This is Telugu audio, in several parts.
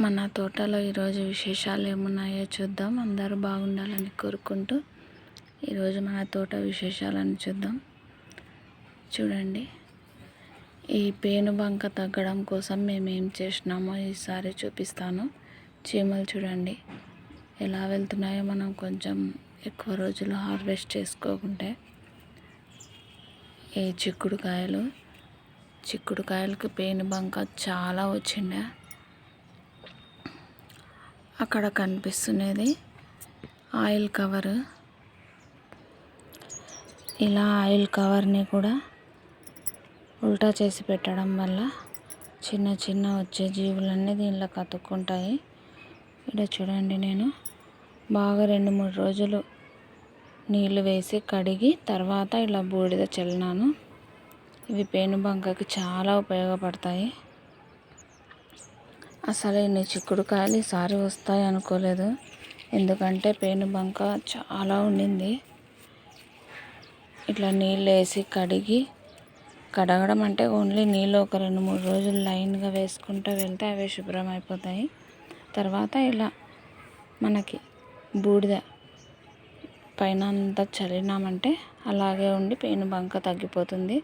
మన తోటలో ఈరోజు విశేషాలు ఏమున్నాయో చూద్దాం. అందరూ బాగుండాలని కోరుకుంటూ ఈరోజు మన తోట విశేషాలను చూద్దాం. చూడండి. ఈ పేను బంక తగ్గడం కోసం మేము ఏం చేసినామో ఈసారి చూపిస్తాను. చీమలు చూడండి. ఎలా వెళ్తున్నాయో మనం కొంచెం ఎక్కువ రోజులు హార్వెస్ట్ చేసుకోకుంటే. ఈ చిక్కుడుకాయలు? చిక్కుడుకాయలకు పేను బంక చాలా వచ్చిండే. అక్కడ కనిపిస్తున్నది ఆయిల్ కవర్. ఇలా ఆయిల్ కవర్ని కూడా ఉల్టా చేసి పెట్టడం వల్ల చిన్న చిన్న వచ్చే జీవులన్నీ దీనిలో కతుక్కుంటాయి. ఇక్కడ చూడండి నేను. బాగా రెండు మూడు రోజులు నీళ్ళు వేసి కడిగి తర్వాత ఇలా బూడిద చల్లినాను. ఇవి పేనుబంకకి చాలా ఉపయోగపడతాయి. అసలు ఇన్ని చిక్కుడుకాయలు ఈసారి వస్తాయి అనుకోలేదు. ఎందుకంటే పేను బంక చాలా ఉండింది. ఇట్లా నీళ్ళు వేసి కడిగి కడగడం అంటే ఓన్లీ నీళ్ళు ఒక రెండు మూడు రోజులు లైన్గా వేసుకుంటూ వెళ్తే అవి శుభ్రం అయిపోతాయి. తర్వాత ఇలా మనకి బూడిద పైన అంతా చల్లినామంటే అలాగే ఉండి పేను బంక తగ్గిపోతుంది.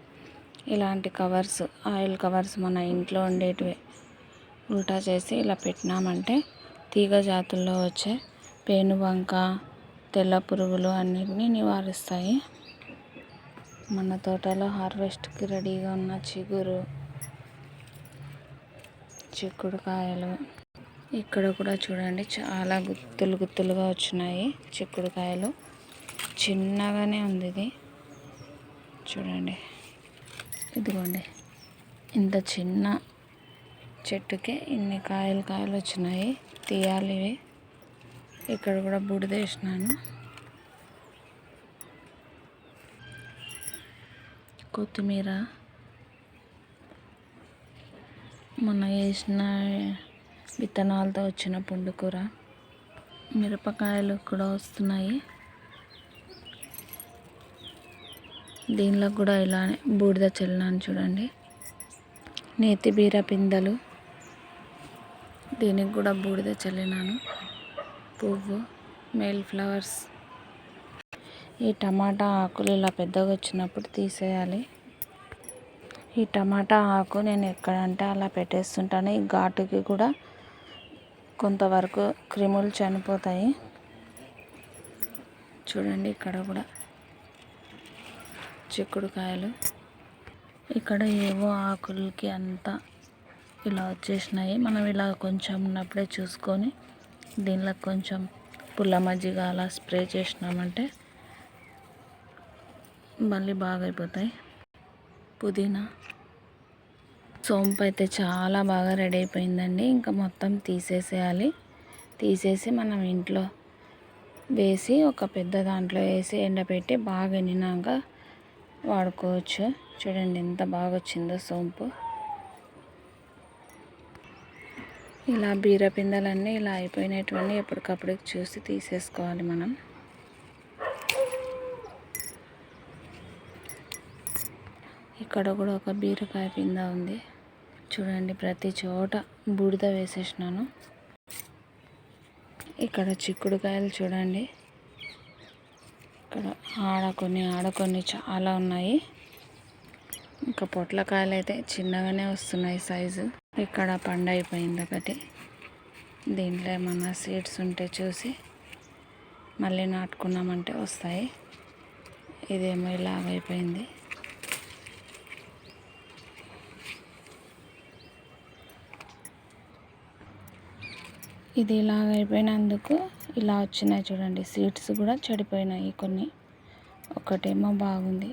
ఇలాంటి కవర్స్ ఆయిల్ కవర్స్ మన ఇంట్లో ఉండేటివి. ఉల్టా చేసి ఇలా పెట్టినామంటే తీగ జాతుల్లో వచ్చే పేనుబంక తెల్ల పురుగులు అన్నిటినీ నివారిస్తాయి. మన తోటలో హార్వెస్ట్కి రెడీగా ఉన్న చిగురు చిక్కుడుకాయలు ఇక్కడ కూడా చూడండి చాలా గుత్తులు గుత్తులుగా వచ్చినాయి చిక్కుడుకాయలు చిన్నగానే ఉంది ఇది. చూడండి. ఇదిగోండి. ఇంత చిన్న చెట్టుకి ఇన్ని కాయలు కాయలు వచ్చినాయి. తీయాలి ఇవి. ఇక్కడ కూడా బూడిద వేసినాను. కొత్తిమీర. మొన్న వేసిన విత్తనాలతో వచ్చిన పుండుకూర మిరపకాయలు కూడా వస్తున్నాయి. దీనిలో కూడా ఇలానే బూడిద చల్లినాను చూడండి. నేతి బీర పిందెలు. దీనికి కూడా బూడిద చల్లినాను. పువ్వు మేల్ ఫ్లవర్స్ ఈ టమాటా ఆకులు ఇలా పెద్దగా వచ్చినప్పుడు తీసేయాలి. ఈ టమాటా ఆకు నేను ఎక్కడంటే అలా పెట్టేస్తుంటాను. ఈ ఘాటుకి కూడా కొంతవరకు క్రిములు చనిపోతాయి. చూడండి ఇక్కడ కూడా చిక్కుడుకాయలు. ఇక్కడ ఏవో ఆకులకి అంతా ఇలా వచ్చేసినాయి. మనం ఇలా కొంచెం ఉన్నప్పుడే చూసుకొని దీనిలో కొంచెం పుల్ల మజ్జిగ అలా స్ప్రే చేసినామంటే మళ్ళీ బాగా అయిపోతాయి పుదీనా సోంపు అయితే చాలా బాగా రెడీ అయిపోయిందండి. ఇంకా మొత్తం తీసేసేయాలి. తీసేసి మనం ఇంట్లో వేసి ఒక పెద్ద దాంట్లో వేసి ఎండబెట్టి బాగా ఎండినాక వాడుకోవచ్చు. చూడండి ఎంత బాగా వచ్చిందో సోంపు. ఇలా బీర పిందెలన్నీ ఇలా అయిపోయినటువంటి ఎప్పటికప్పుడు చూసి తీసేసుకోవాలి మనం. ఇక్కడ కూడా ఒక బీరకాయ పింద ఉంది. చూడండి ప్రతి చోట బూడిద వేసేసినాను. ఇక్కడ చిక్కుడుకాయలు చూడండి. ఇక్కడ ఆడ కొన్ని ఆడ కొన్ని చాలా ఉన్నాయి. ఇంకా పొట్లకాయలు అయితే చిన్నగానే వస్తున్నాయి సైజు. ఇక్కడ పండు అయిపోయింది ఒకటి. దీంట్లో ఏమన్నా సీడ్స్ ఉంటే చూసి మళ్ళీ నాటుకున్నామంటే వస్తాయి. ఇదేమో ఇలాగ అయిపోయింది. ఇది ఇలాగ అయిపోయినందుకు ఇలా వచ్చినాయి చూడండి. సీడ్స్ కూడా చెడిపోయినాయి కొన్ని. ఒకటేమో బాగుంది.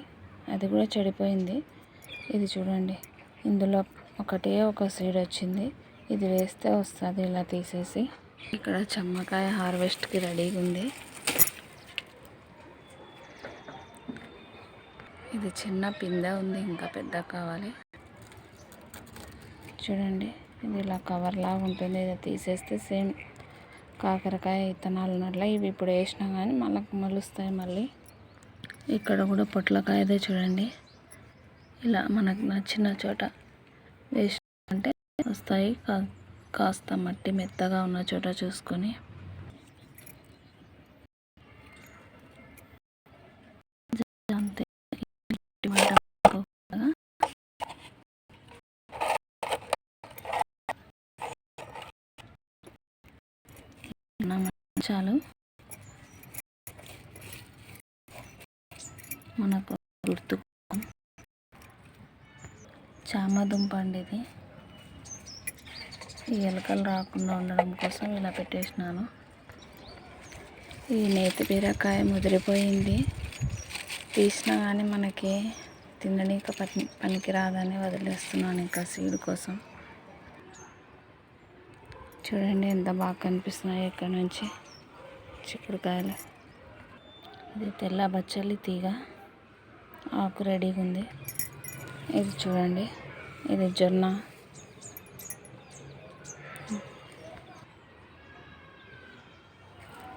అది కూడా చెడిపోయింది. ఇది చూడండి. ఇందులో ఒకటే ఒక సైడ్ వచ్చింది. ఇది వేస్తే వస్తుంది. ఇలా తీసేసి ఇక్కడ చెమ్మకాయ హార్వెస్ట్కి రెడీగా ఉంది. ఇది చిన్న పిందె ఉంది. ఇంకా పెద్ద కావాలి. చూడండి. ఇది ఇలా కవర్లాగా ఉంటుంది. ఇది తీసేస్తే సేమ్ కాకరకాయ విత్తనాలు ఉన్నట్ల. ఇవి ఇప్పుడు వేసినా కానీ మళ్ళీ మలుస్తాయి మళ్ళీ. ఇక్కడ కూడా పొట్లకాయదే చూడండి. ఇలా మనకు నచ్చిన చోట వేస్ట్ అంటే వస్తాయి కాస్త మట్టి మెత్తగా ఉన్న చోట చూసుకొని. అంతే. చాలు. మనకు గుర్తు చామదుంప అండి ఇది. ఈ ఎలకలు రాకుండా ఉండడం కోసం ఇలా పెట్టేసినాను. ఈ నేతి బీరకాయ ముదిరిపోయింది. తీసినా కానీ మనకి తిననీక పని పనికిరాదని వదిలేస్తున్నాను ఇంకా సీడ్ కోసం. చూడండి ఎంత బాగా కనిపిస్తున్నాయి ఇక్కడ నుంచి చిక్కుడుకాయలు. ఇది తెల్ల బచ్చలి తీగ. ఆకు రెడీగా ఉంది ఇది చూడండి. ఇది జొన్న.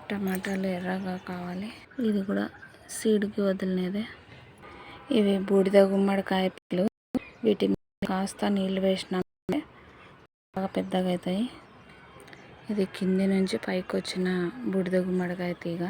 టమాటాలు ఎర్రగా కావాలి. ఇది కూడా సీడ్కి వదిలినదే. ఇవి బూడిద గుమ్మడికాయ పిల్లలు వీటి కాస్త నీళ్ళు వేసినామంటే బాగా పెద్దగా అవుతాయి. ఇది కింది నుంచి పైకి వచ్చిన బూడిద గుమ్మడికాయ తీగ.